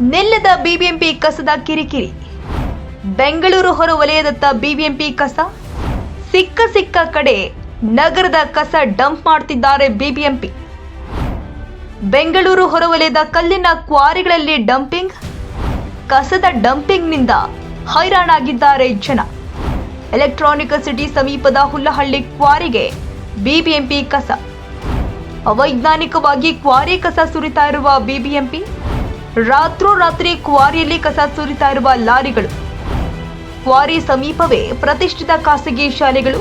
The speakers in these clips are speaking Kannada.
ನಿಲ್ಲದ ಬಿಬಿಎಂಪಿ ಕಸದ ಕಿರಿಕಿರಿ. ಬೆಂಗಳೂರು ಹೊರವಲಯದತ್ತ ಬಿಬಿಎಂಪಿ ಕಸ. ಸಿಕ್ಕ ಸಿಕ್ಕ ಕಡೆ ನಗರದ ಕಸ ಡಂಪ್ ಮಾಡ್ತಿದ್ದಾರೆ ಬಿಬಿಎಂಪಿ. ಬೆಂಗಳೂರು ಹೊರವಲಯದ ಕಲ್ಲಿನ ಕ್ವಾರಿಗಳಲ್ಲಿ ಡಂಪಿಂಗ್. ಕಸದ ಡಂಪಿಂಗ್ನಿಂದ ಹೈರಾಣಾಗಿದ್ದಾರೆ ಜನ. ಎಲೆಕ್ಟ್ರಾನಿಕ್ ಸಿಟಿ ಸಮೀಪದ ಹುಲ್ಲಹಳ್ಳಿ ಕ್ವಾರಿಗೆ ಬಿಬಿಎಂಪಿ ಕಸ. ಅವೈಜ್ಞಾನಿಕವಾಗಿ ಕ್ವಾರಿ ಕಸ ಸುರಿತಾ ಇರುವ ಬಿಬಿಎಂಪಿ. ರಾತ್ರೋರಾತ್ರಿ ಕ್ವಾರಿಯಲ್ಲಿ ಕಸ ಸುರಿತಾ ಇರುವ ಲಾರಿಗಳು. ಕ್ವಾರಿ ಸಮೀಪವೇ ಪ್ರತಿಷ್ಠಿತ ಖಾಸಗಿ ಶಾಲೆಗಳು.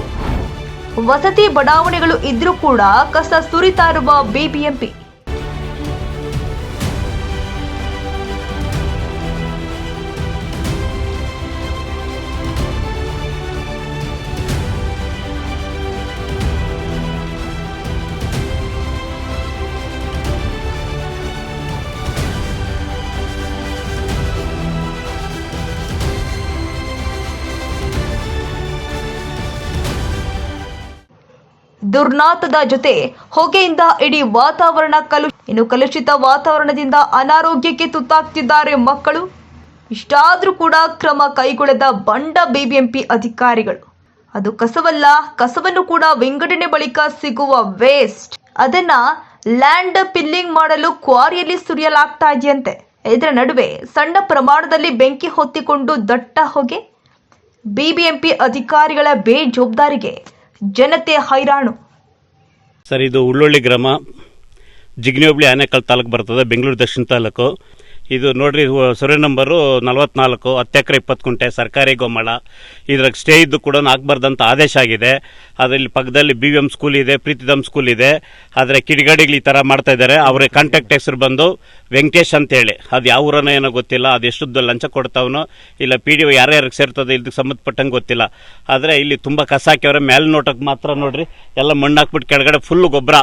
ವಸತಿ ಬಡಾವಣೆಗಳು ಇದ್ರೂ ಕೂಡ ಕಸ ಸುರಿತಾ ಇರುವ ಬಿಬಿಎಂಪಿ. ದುರ್ನಾತದ ಜೊತೆ ಹೊಗೆಯಿಂದ ಇಡೀ ವಾತಾವರಣ ಕಲು, ಇನ್ನು ಕಲುಷಿತ ವಾತಾವರಣದಿಂದ ಅನಾರೋಗ್ಯಕ್ಕೆ ತುತ್ತಾಗ್ತಿದ್ದಾರೆ ಮಕ್ಕಳು. ಇಷ್ಟಾದ್ರೂ ಕೂಡ ಕ್ರಮ ಕೈಗೊಳ್ಳದ ಬಂಡ ಬಿಬಿಎಂಪಿ ಅಧಿಕಾರಿಗಳು. ಅದು ಕಸವಲ್ಲ, ಕಸವನ್ನು ಕೂಡ ವಿಂಗಡಣೆ ಬಳಿಕ ಸಿಗುವ ವೇಸ್ಟ್ ಅದನ್ನ ಲ್ಯಾಂಡ್ ಪಿಲ್ಲಿಂಗ್ ಮಾಡಲು ಕ್ವಾರಿಯಲ್ಲಿ ಸುರಿಯಲಾಗ್ತಾ ಇದೆಯಂತೆ. ಇದರ ನಡುವೆ ಸಣ್ಣ ಪ್ರಮಾಣದಲ್ಲಿ ಬೆಂಕಿ ಹೊತ್ತಿಕೊಂಡು ದಟ್ಟ ಹೊಗೆ. ಬಿಬಿಎಂಪಿ ಅಧಿಕಾರಿಗಳ ಬೇಜವಾಬ್ದಾರಿಗೆ ಜನತೆ ಹೈರಾಣು. ಸರ್ ಇದು ಉಳ್ಳೊಳ್ಳಿ ಗ್ರಾಮ ಜಿಗ್ನಿ ಹೋಬಳಿ ಆನೇಕಲ್ ತಾಲೂಕು ಬರ್ತದೆ ಬೆಂಗಳೂರು ದಕ್ಷಿಣ ತಾಲೂಕು. ಇದು ನೋಡ್ರಿ ಸರ್ವೆ ನಂಬರು ನಲವತ್ನಾಲ್ಕು ಹತ್ತು ಎಕರೆ ಇಪ್ಪತ್ತು ಕುಂಟೆ ಸರ್ಕಾರಿ ಗೋಮಾಳ ಇದ್ರಾಗ ಸ್ಟೇ ಇದ್ದು ಕೂಡ ಹಾಕ್ಬಾರ್ದಂತ ಆದೇಶ ಆಗಿದೆ. ಅದರಲ್ಲಿ ಪಕ್ಕದಲ್ಲಿ ಬಿ ವಿ ಎಂ ಸ್ಕೂಲ್ ಇದೆ, ಪ್ರೀತಿದಮ್ ಸ್ಕೂಲ್ ಇದೆ. ಆದರೆ ಕಿಡಿಗಾಡಿಗಳು ಈ ಥರ ಮಾಡ್ತಾ ಇದ್ದಾರೆ. ಅವ್ರ ಕಾಂಟ್ಯಾಕ್ಟ್ ಹೆಸರು ಬಂದು ವೆಂಕಟೇಶ್ ಅಂತೇಳಿ ಅದು ಯಾವ ಊರನೋ ಏನೋ ಗೊತ್ತಿಲ್ಲ. ಅದು ಎಷ್ಟು ಲಂಚ ಕೊಡ್ತಾವನೋ, ಇಲ್ಲ ಪಿ ಡಿ ಒ ಯಾರ್ಯಾರಿಗೆ ಸೇರ್ತದೆ ಇದಕ್ಕೆ ಸಂಬಂಧಪಟ್ಟಂಗೆ ಗೊತ್ತಿಲ್ಲ. ಆದರೆ ಇಲ್ಲಿ ತುಂಬ ಕಸ ಹಾಕ್ಯವ್ರೆ ಮೇಲ್ನೋಟಕ್ಕೆ ಮಾತ್ರ ನೋಡ್ರಿ. ಎಲ್ಲ ಮಣ್ಣು ಹಾಕ್ಬಿಟ್ಟು ಕೆಳಗಡೆ ಫುಲ್ ಗೊಬ್ಬರ.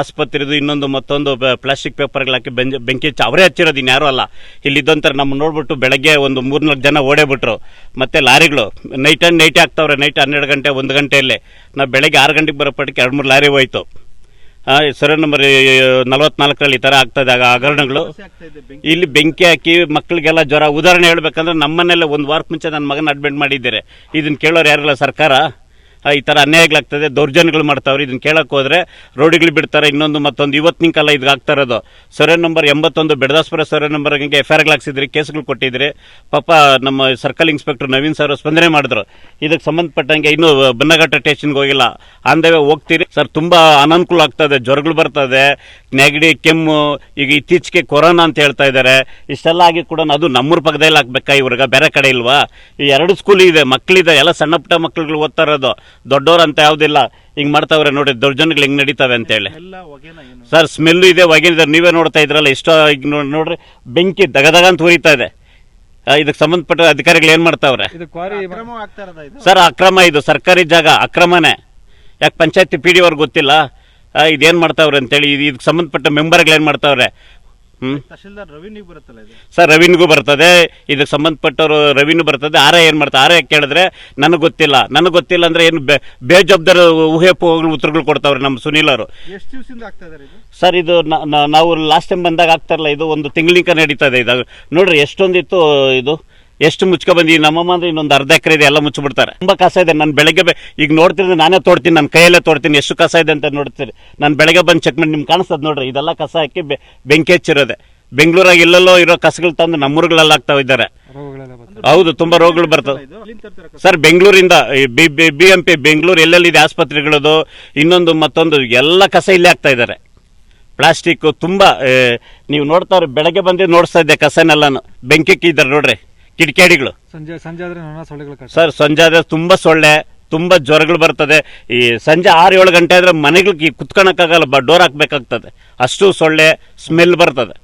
ಆಸ್ಪತ್ರೆದು ಇನ್ನೊಂದು ಮತ್ತೊಂದು ಪ್ಲಾಸ್ಟಿಕ್ ಪೇಪರ್ಗಳು ಹಾಕಿ ಬೆಂಜ್ ಬೆಂಕಿ ಹಚ್ಚಿ ಅವರೇ ಹಚ್ಚಿರೋದು ಇನ್ಯಾರೂ ಅಲ್ಲ. ಇಲ್ಲಿದ್ದಂತಾರೆ ನಮ್ಮ ನೋಡ್ಬಿಟ್ಟು ಬೆಳಗ್ಗೆ ಒಂದು ಮೂರ್ನಾಲ್ಕು ಜನ ಓಡೇಬಿಟ್ರು. ಮತ್ತು ಲಾರಿಗಳು. ನೈಟ್ ಅಂಡ್ ನೈಟೇ ಆಗ್ತಾವ್ರೆ. ನೈಟ್ ಹನ್ನೆರಡು ಗಂಟೆ ಒಂದು ಗಂಟೆಯಲ್ಲಿ. ನಾವು ಬೆಳಗ್ಗೆ ಆರು ಗಂಟೆಗೆ ಬರೋ ಪಟ್ಟಿಗೆ ಎರಡು ಮೂರು ಲಾರಿ ಹೋಯ್ತು. ಸರ್ ನಂಬರ್ ನಲವತ್ನಾಲ್ಕರಲ್ಲಿ ಈ ಥರ ಆಗ್ತದೆ ಆಗ ಹಗರಣಗಳು. ಇಲ್ಲಿ ಬೆಂಕಿ ಹಾಕಿ ಮಕ್ಕಳಿಗೆಲ್ಲ ಜ್ವರ. ಉದಾಹರಣೆ ಹೇಳ್ಬೇಕಂದ್ರೆ ನಮ್ಮನೆಲ್ಲ ಒಂದು ವಾರಕ್ಕೆ ಮುಂಚೆ ನನ್ನ ಮಗನ ಅಡ್ಮಿಟ್ ಮಾಡಿದ್ದಾರೆ. ಇದನ್ನ ಕೇಳೋರು ಯಾರಿಲ್ಲ? ಸರ್ಕಾರ? ಈ ಥರ ಅನ್ಯಾಯಗಳಾಗ್ತದೆ ದೌರ್ಜನ್ಯಗಳು ಮಾಡ್ತಾವ್ರೆ. ಇದನ್ನ ಕೇಳಕ್ಕೆ ಹೋದ್ರೆ ರೋಡಿಗಳು ಬಿಡ್ತಾರೆ, ಇನ್ನೊಂದು ಮತ್ತೊಂದು ಇವತ್ತಿನ ಕಾಲ ಇದ್ಗೆ ಆಗ್ತಾ ಇರೋದು ಸರ್ವೆ ನಂಬರ್ ಎಂಬತ್ತೊಂದು, ಬೆಡದಾಸ್ಪುರ ಸರ್ವೆ ನಂಬರ್ ಹಂಗೆ ಎಫ್ ಆರ್ಗಳು ಹಾಕ್ಸಿದ್ರಿ, ಕೇಸ್ಗಳು ಕೊಟ್ಟಿದ್ರಿ. ಪಾಪ ನಮ್ಮ ಸರ್ಕಲ್ ಇನ್ಸ್ಪೆಕ್ಟರ್ ನವೀನ್ ಸರ್ ಸ್ಪಂದನೆ ಮಾಡಿದ್ರು. ಇದಕ್ಕೆ ಸಂಬಂಧಪಟ್ಟಂಗೆ ಇನ್ನೂ ಬನ್ನಘಟ್ಟ ಸ್ಟೇಷನ್ಗೆ ಹೋಗಿಲ್ಲ. ಅಂದವೇ ಹೋಗ್ತೀರಿ. ಸರ್, ತುಂಬ ಅನಾನುಕೂಲ ಆಗ್ತದೆ, ಜ್ವರಗಳು ಬರ್ತದೆ. ನೆಗಡಿ, ಕೆಮ್ಮು, ಈಗ ಇತ್ತೀಚೆಗೆ ಕೊರೋನಾ ಅಂತ ಹೇಳ್ತಾ ಇದ್ದಾರೆ ಇಷ್ಟೆಲ್ಲ ಆಗಿ ಕೂಡ ಅದು ನಮ್ಮೂರ ಪಕ್ಕದಲ್ಲಿ ಹಾಕ್ಬೇಕಾ ಇವ್ರಿಗೆ ಬೇರೆ ಕಡೆ ಇಲ್ವಾ? ಈ ಎರಡು ಸ್ಕೂಲ್ ಇದೆ ಮಕ್ಕಳಿದೆ ಎಲ್ಲ ಸಣ್ಣ ಪುಟ್ಟ ಮಕ್ಕಳುಗಳು ಓದ್ತಾ ಇರೋದು. ದೊಡ್ಡವ್ರು ಅಂತ ಯಾವುದಿಲ್ಲ. ಹಿಂಗ್ ಮಾಡ್ತಾವ್ರೆ ನೋಡಿ ದೌರ್ಜನ್ಯಗಳು ಹೆಂಗ್ ನಡೀತಾವೆ ಅಂತೇಳಿ ಸರ್ ಸ್ಮೆಲ್ ಇದೆ ಹೊಗೆ ನೀವೇ ನೋಡ್ತಾ ಇದ್ರಲ್ಲ ಇಷ್ಟ ಈಗ ನೋಡ್- ನೋಡ್ರಿ ಬೆಂಕಿ ದಗದಗ ಅಂತ ಉರಿತಾ ಇದೆ. ಇದಕ್ಕೆ ಸಂಬಂಧಪಟ್ಟ ಅಧಿಕಾರಿಗಳು ಏನ್ ಮಾಡ್ತಾವ್ರೆ? ಸರ್ ಅಕ್ರಮ ಇದು ಸರ್ಕಾರಿ ಜಾಗ ಅಕ್ರಮನೇ. ಯಾಕೆ ಪಂಚಾಯತಿ ಪಿ ಡಿ ಅವ್ರಿಗೆ ಗೊತ್ತಿಲ್ಲ? ಇದೇನು ಇದೇನ್ ಮಾಡ್ತಾವ್ರೆ ಅಂತೇಳಿ ಇದು- ಇದಕ್ಕೆ ಸಂಬಂಧಪಟ್ಟ ಮೆಂಬರ್ಗಳು ಏನ್ ಮಾಡ್ತಾವ್ರೆ? ತಹಶೀಲ್ದಾರ್ ಬರುತ್ತಲ್ಲ ಇದು? ಸರ್ ರವಿನ್ಗೂ ಬರ್ತದೆ. ಇದಕ್ಕೆ ಸಂಬಂಧಪಟ್ಟವರು ರವಿನ್ ಬರ್ತದೆ. ಆರ ಏನ್ ಮಾಡ್ತಾರೆ? ಆರ ಕೇಳಿದ್ರೆ ನನಗೆ ಗೊತ್ತಿಲ್ಲ. ನನಗೆ ಗೊತ್ತಿಲ್ಲ ಅಂದ್ರೆ ಏನು ಬೆ- ಬೇಜವಾಬ್ದಾರಿ ಊಹೆ ಉತ್ತರಗಳು ಕೊಡ್ತಾವ್ರೆ ನಮ್ಮ ಸುನೀಲ್ ಅವರು. ಎಷ್ಟು ದಿವಸದಿಂದ ಆಗ್ತಾ ಇದಾರೆ ಇದು? ಸರ್ ಇದು ನ- ನ- ನಾವು ಲಾಸ್ಟ್ ಟೈಮ್ ಬಂದಾಗ ಆಗ್ತಾರಲ್ಲ ಇದು ಒಂದು ತಿಂಗಳಿಂಕ ನಡೀತದೆ ಇದೆ ಇದು. ನೋಡ್ರಿ ಎಷ್ಟೊಂದಿತ್ತು ಇದು? ಎಷ್ಟು ಮುಚ್ಕೊ ಬಂದಿ ನಮ್ಮಮ್ಮ ಅಂದ್ರೆ ಇನ್ನೊಂದು ಅರ್ಧ ಎಕರೆ ಇದೆ ಎಲ್ಲ ಮುಚ್ಚಿಬಿಡ್ತಾರೆ. ತುಂಬಾ ಕಸ ಇದೆ ನಾನು ಬೆಳಗ್ಗೆ ಬೆ- ಈಗ ನೋಡ್ತಿದ್ರೆ ನಾನೇ ತೋಡ್ತೀನಿ ನನ್ನ ಕೈಯಲ್ಲೇ ತೋಡ್ತೀನಿ ಎಷ್ಟು ಕಸ ಇದೆ ಅಂತ ನೋಡ್ತೀರಿ ನಾನು ಬೆಳಗ್ಗೆ ಬಂದು ಚೆಕ್ ಮಾಡಿ ನಿಮ್ಗೆ ಕಾಣಿಸ್ತದೆ ನೋಡ್ರಿ ಇದೆಲ್ಲ ಕಸ ಹಾಕಿ ಬೆಂಕಿ ಹಚ್ಚಿರೋದೆ. ಬೆಂಗಳೂರಾಗ ಎಲ್ಲೆಲ್ಲೋ ಇರೋ ಕಸಗಳು ತಂದು ನಮ್ಮೂರುಗಳೆಲ್ಲ ಆಗ್ತಾ ಇದ್ದಾರೆ. ಹೌದು ತುಂಬಾ ರೋಗಗಳು ಬರ್ತದೆ? ಸರ್ ಬೆಂಗಳೂರಿಂದ ಬಿ ಎಂ ಪಿ ಬೆಂಗಳೂರು ಎಲ್ಲೆಲ್ಲಿದೆ ಆಸ್ಪತ್ರೆಗಳದು ಇನ್ನೊಂದು ಮತ್ತೊಂದು ಎಲ್ಲ ಕಸ ಇಲ್ಲೇ ಆಗ್ತಾ ಇದ್ದಾರೆ. ಪ್ಲಾಸ್ಟಿಕ್ ತುಂಬಾ ನೀವು ನೋಡ್ತಾರೆ ಬೆಳಗ್ಗೆ ಬಂದು ನೋಡಿಸ್ತಾ ಇದ್ದೆ ಕಸನೆಲ್ಲಾನು. ಬೆಂಕಿ ಇದ್ದಾರೆ ನೋಡ್ರಿ. ಕಿಡಿಕ್ಯಾಡಿಗಳು ಸಂಜೆ ಸಂಜೆ ಆದ್ರೆ ನನ್ನ ಸೊಳ್ಳೆಗಳು ಕಟ್ಟ ಸರ್ ಸಂಜೆ ಆದ್ರೆ ತುಂಬಾ ಸೊಳ್ಳೆ ತುಂಬಾ ಜ್ವರಗಳು ಬರ್ತದೆ. ಈ ಸಂಜೆ ಆರು ಏಳು ಗಂಟೆ ಆದ್ರೆ ಮನೆಗಳಿಗೆ ಕುತ್ಕೊಳಕ್ಕಾಗಲ್ಲ ಡೋರ್ ಹಾಕ್ಬೇಕಾಗ್ತದೆ. ಅಷ್ಟು ಸೊಳ್ಳೆ ಸ್ಮೆಲ್ ಬರ್ತದೆ.